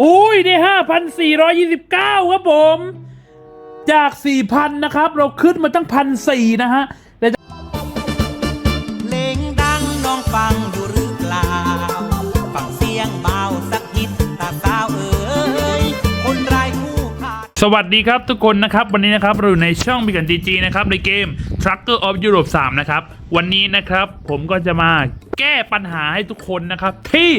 อุ้ยได้ห้าพันสี่ร้อยี่สิบเก้าครับผม จากสี่พันนะครับ เราขึ้นมาตั้งพันสี่นะฮะแต่เพลงดังน้องฟังอยู่หรือเปล่า ฟังเสียงเบาสักนิดตาสาวเอ๋ยคนไร้คู่ขาด สวัสดีครับทุกคนนะครับ วันนี้นะครับเราอยู่ในช่องบิกันจีจีนะครับ ในเกม Trucker of Europe 3 นะครับ วันนี้นะครับ ผมก็จะมาแก้ปัญหาให้ทุกคนนะครับ ที่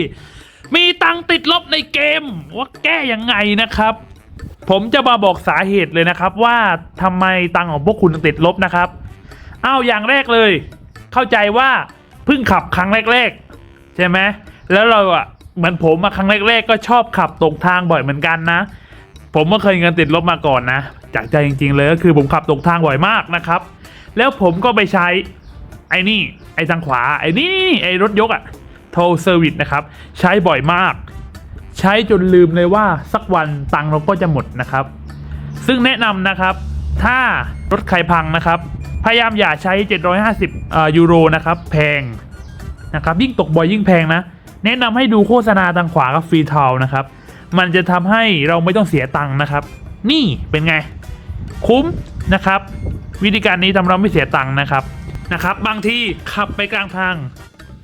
มีตังติดลบในเกม ว่าแก้ยังไงนะครับ ผมจะมาบอกสาเหตุเลยนะครับ ว่าทำไมตังของพวกคุณติดลบนะครับอ้าวอย่างแรกเลย เข้าใจว่าเพิ่งขับครั้งแรกๆใช่ไหมแล้วเราอะเหมือนผมมาครั้งแรก ๆ ก็ชอบขับตกทางบ่อยเหมือนกันนะ ผมก็เคยเงินติดลบมาก่อนนะ จากใจจริง ๆ เลยก็คือผมขับตกทางบ่อยมากนะครับ แล้วผมก็ไปใช้ไอ้นี่ ไอ้ทางขวาไอ้นี่ไอ้รถยกอะ โทรเซอร์วิสนะครับ ใช้บ่อยมาก ใช้จนลืมเลยว่าสักวันตังเราก็จะหมดนะครับ ซึ่งแนะนำนะครับ ถ้ารถใครพังนะครับ พยายามอย่าใช้ 750อ่อยูโรนะครับ แพงนะครับยิ่งตกบ่อยยิ่งแพงนะ แนะนำให้ดูโฆษณาทางขวากับฟรีทาวนะครับ มันจะทำให้เราไม่ต้องเสียตังค์นะครับ นี่เป็นไง คุ้มนะครับ วิธีการนี้ทำเราไม่เสียตังค์นะครับนะครับ บางทีขับไปกลางทาง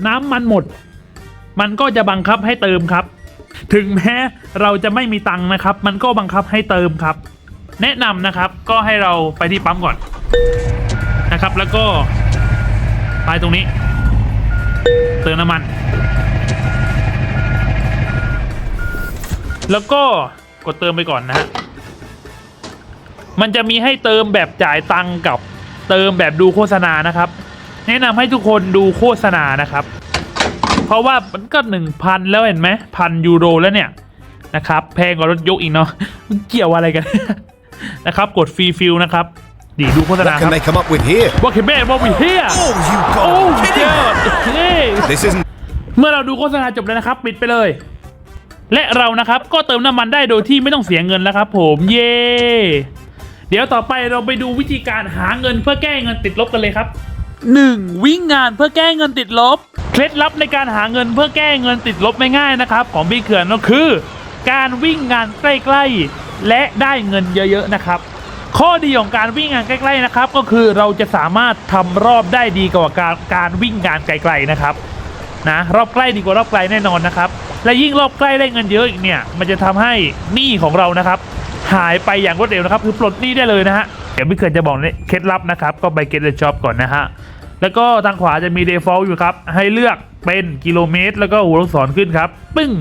น้ำมันหมด มันก็จะบังคับให้เติมครับ ถึงแม้เราจะไม่มีตังค์นะครับ มันก็บังคับให้เติมครับ แนะนำนะครับก็ให้เราไปที่ปั๊มก่อนนะครับ แล้วก็ไปตรงนี้ เติมน้ำมัน แล้วก็กดเติมไปก่อนนะฮะมันจะมีให้เติมแบบจ่ายตังค์กับเติมแบบดูโฆษณานะครับ แนะนำให้ทุกคนดูโฆษณานะครับ เพราะว่ามันก็หนึ่งพันแล้วเห็นไหมพันยูโรแล้วเนี่ยนะครับแพงกว่ารถยกอีกเนาะมันเกี่ยวอะไรกัน นะครับกดฟรีฟิลนะครับดีดูโฆษณา What ครั can บ they come up with here? ว่าเคเบ้ว่าวีเฮีย Oh, you โอ้ got เจ้าเฮ้ This isn't เมื่อเราดูโฆษณาจบแล้วนะครับ ปิดไปเลย และเรานะครับก็เติมน้ำมันได้โดยที่ไม่ต้องเสียเงินแล้วครับ ผมเย่เดี๋ยวต่อไปเราไปดูวิธีการหาเงินเพื่อแก้เงินติดลบกันเลยครับ 1. วิ่งงานเพื่อแก้เงินติดลบ เคล็ดลับในการหาเงินเพื่อแก้เงินติดลบไม่ง่ายนะครับ ของพี่เขื่อนก็คือ การวิ่งงานใกล้ๆ และได้เงินเยอะๆนะครับ ข้อดีของการวิ่งงานใกล้ๆนะครับ ก็คือเราจะสามารถทำรอบได้ดีกว่าการการวิ่งงานไกลๆนะครับนะรอบใกล้ดีกว่ารอบไกลแน่นอนนะครับ และยิ่งรอบใกล้ได้เงินเยอะอีกเนี่ยมันจะทำให้หนี้ของเรานะครับ หายไปอย่างรวดเร็วนะครับ คือปลดหนี้ได้เลยนะฮะเดี๋ยวพี่เขื่อนจะบอกเคล็ดลับนะครับ ก็ไปเก็ตเลช็อปก่อนนะฮะ แล้วก็ทางขวาจะมี default อยู่ครับ ให้เลือกเป็นกิโลเมตร แล้วก็หัวลูกศรขึ้นครับ ปึ้ง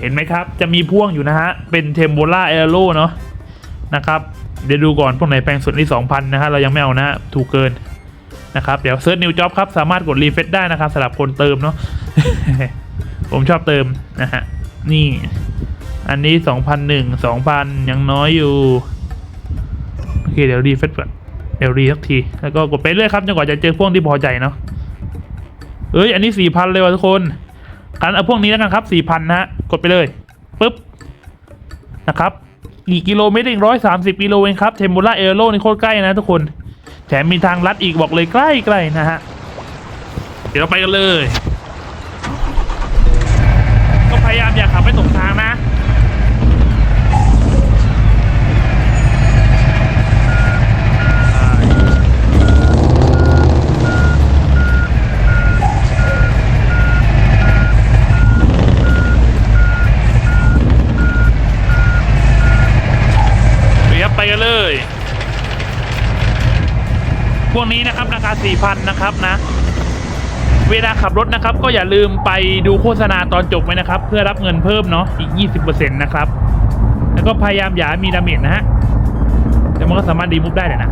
เห็นไหมครับ จะมีพ่วงอยู่นะฮะ เป็นเทมโบล่าเอโรเนาะนะครับ เดี๋ยวดูก่อนพวกไหนแพงสุดนี่2,000นะฮะ เรายังไม่เอานะฮะถูกเกินนะครับ เดี๋ยวเซิร์ชนิวจ็อบครับ สามารถกดรีเฟซได้นะครับสำหรับคนเติมเนาะ ผมชอบเติมนะฮะ นี่ อันนี้สองพันหนึ่งสองพันยังน้อยอยู่ โอเค เดี๋ยวรีเฟซก่อน เอลรีสักที แล้วก็กดไปเรื่อยครับจนกว่าจะเจอพวกที่พอใจเนาะเอ้ยอันนี้สี่พันเลยว่ะทุกคนกันเอาพวกนี้แล้วกันครับสี่พันนะฮะกดไปเลยปุ๊บนะครับอีกกิโลเมตรเองร้อยสามสิบกิโลเองครับเทมโบล่าเอโรนี่โคตรใกล้นะทุกคนแถมมีทางลัดอีกบอกเลยใกล้ๆนะฮะ เดี๋ยวเราไปกันเลย พวกนี้นะครับราคา4,000นะครับนะเวลาขับรถนะครับ ก็อย่าลืมไปดูโฆษณาตอนจบไว้นะครับ เพื่อรับเงินเพิ่มเนาะอีก 20%นะครับ แล้วก็พยายามอย่ามีดาเมจนะฮะแต่มันก็สามารถดีมุฟได้เลยนะ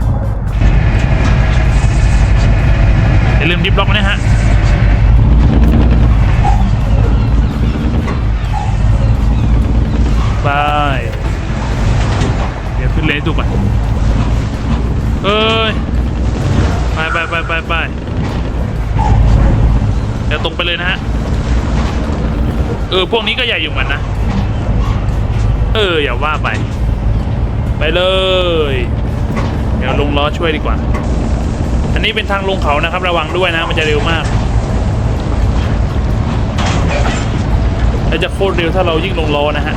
อย่าลืมดิฟล็อกนะฮะไปเดี๋ยวขึ้นเลนถูกป่ะเอ้ย ไปไปไปเดี๋ยวตรงไปเลยนะฮะ เออ พวกนี้ก็ใหญ่อยู่เหมือนนะ เออ อย่าว่าไป ไปเลย เดี๋ยวลงล้อช่วยดีกว่า อันนี้เป็นทางลงเขานะครับ ระวังด้วยนะ มันจะเร็วมากแล้วจะโคตรเร็วถ้าเรายิ่งลงล้อนะฮะ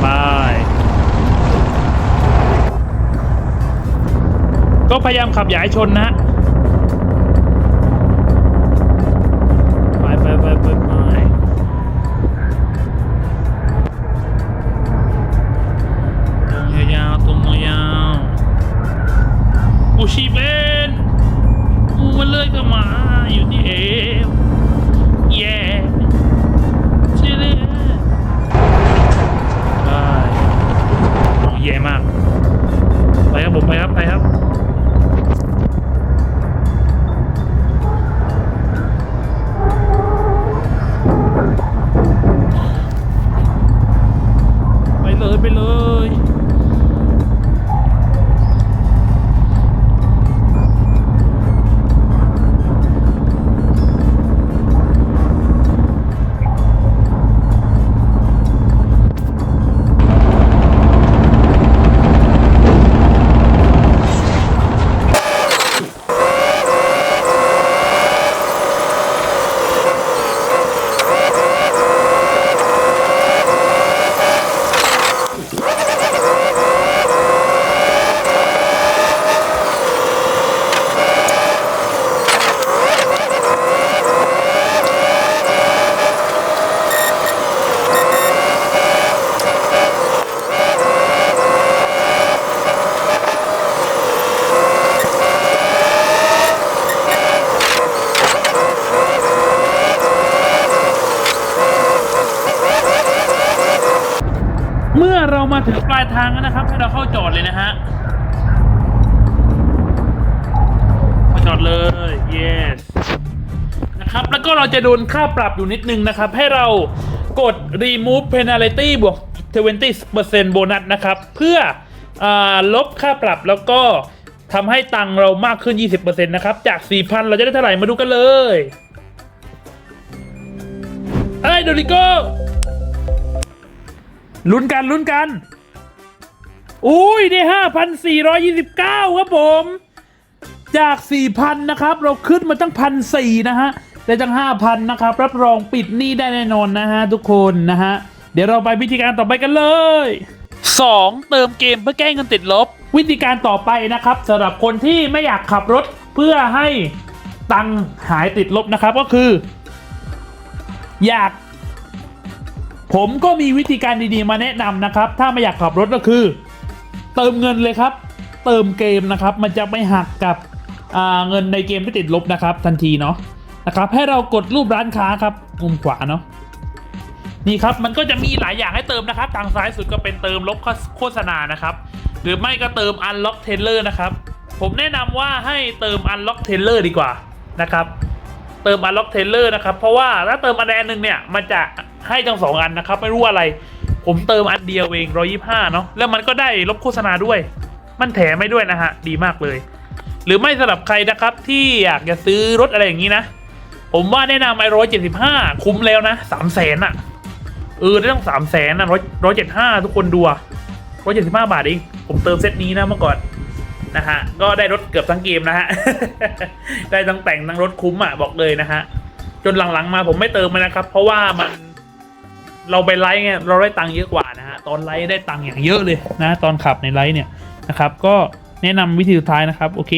ไป ก็พยายามขับอย่าให้ชนนะไปไปไปไปไปตรงยาวตรงยาวๆอูชีเบนอูมันเลื่อยก็มาอยู่ที่เอวเย่ใช่เลยไปโอ้เย่มาก ไปครับผมไปครับไปครับ เมื่อเรามาถึงปลายทางแล้วนะครับให้เราเข้าจอดเลยนะฮะเข้าจอดเลย yes นะครับแล้วก็เราจะโดนค่าปรับอยู่นิดนึงนะครับ ให้เรากด remove penalty บวก 20%โบนัสนะครับ เพื่ออลบค่าปรับแล้วก็ทำให้ตังเรามากขึ้น 20%นะครับ จาก 4,000 เราจะได้เท่าไหร่มาดูกันเลยเฮ้ยโดริโก้ ลุ้นกันลุ้นกัน อุ้ยได้ห้าพันสี่ร้อยี่สิบเก้าครับผม จากสี่พันนะครับ เราขึ้นมาตั้งพันสี่นะฮะได้ตั้งห้าพันนะครับ รับรองปิดหนี้ได้แน่นอนนะฮะทุกคนนะฮะ เดี๋ยวเราไปวิธีการต่อไปกันเลย 2. เติมเกมเพื่อแก้เงินติดลบ วิธีการต่อไปนะครับสำหรับคนที่ไม่อยากขับรถเพื่อให้ตังค์หายติดลบนะครับก็คือ อยาก ผมก็มีวิธีการดีๆมาแนะนำนะครับ ถ้าไม่อยากขับรถก็คือ เติมเงินเลยครับ เติมเกมนะครับ มันจะไม่หักกับเงินในเกมที่ติดลบนะครับ ทันทีเนาะนะครับ ให้เรากดรูปร้านค้าครับมุมขวาเนาะนี่ครับมันก็จะมีหลายอย่างให้เติมนะครับทางซ้ายสุดก็เป็นเติมลบโฆษณานะครับ หรือไม่ก็เติม Unlock t a i l e r นะครับ ผมแนะนำว่าให้เติม Unlock t a i l e r ดีกว่านะครับ เติม Unlock t a i l e r นะครับ เพราะว่าถ้าเติมอันใดอันหนึ่งเนี่ยมันจะ ให้ทั้งสองอันนะครับ ไม่รู้อะไร ผมเติมอันเดียวเอง125เนาะแล้วมันก็ได้ลบโฆษณาด้วย มันแถมไม่ด้วยนะฮะ ดีมากเลย หรือไม่สำหรับใครนะครับที่อยากจะซื้อรถอะไรอย่างนี้นะ ผมว่าแนะนำไอ้ร้อยเจ็ดสิบห้าคุ้มแล้วนะสามแสนอะเออได้ตั้งสามแสนนะร้อยร้อยเจ็ดห้าทุกคนดูร้อยเจ็ดสิบห้าบาทเองผมเติมเซตนี้นะเมื่อก่อนนะฮะก็ได้รถเกือบทั้งเกมนะฮะได้ทั้งแต่งทั้งรถคุ้มอะบอกเลยนะฮะจนหลังๆมาผมไม่เติมมันนะครับ เพราะว่ามัน เราไปไลฟ์ไงเราได้ตังค์เยอะกว่านะฮะตอนไลฟ์ได้ตังค์อย่างเยอะเลยนะตอนขับในไลฟ์เนี่ยนะครับก็แนะนำวิธีสุดท้ายนะครับโอเค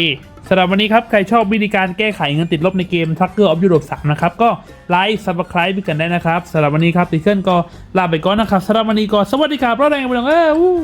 สำหรับวันนี้ครับ ใครชอบวิธีการแก้ไขเงินติดลบในเกม Tracker of Europe 3 นะครับ ก็ไลค์ Subscribe ไปกันได้นะครับสำหรับวันนี้ครับติเคิลก็ลาไปก่อนนะครับสำหรับวันนี้ก็สวัสดีครับรอดแรงไปเลยเอ้ยอู้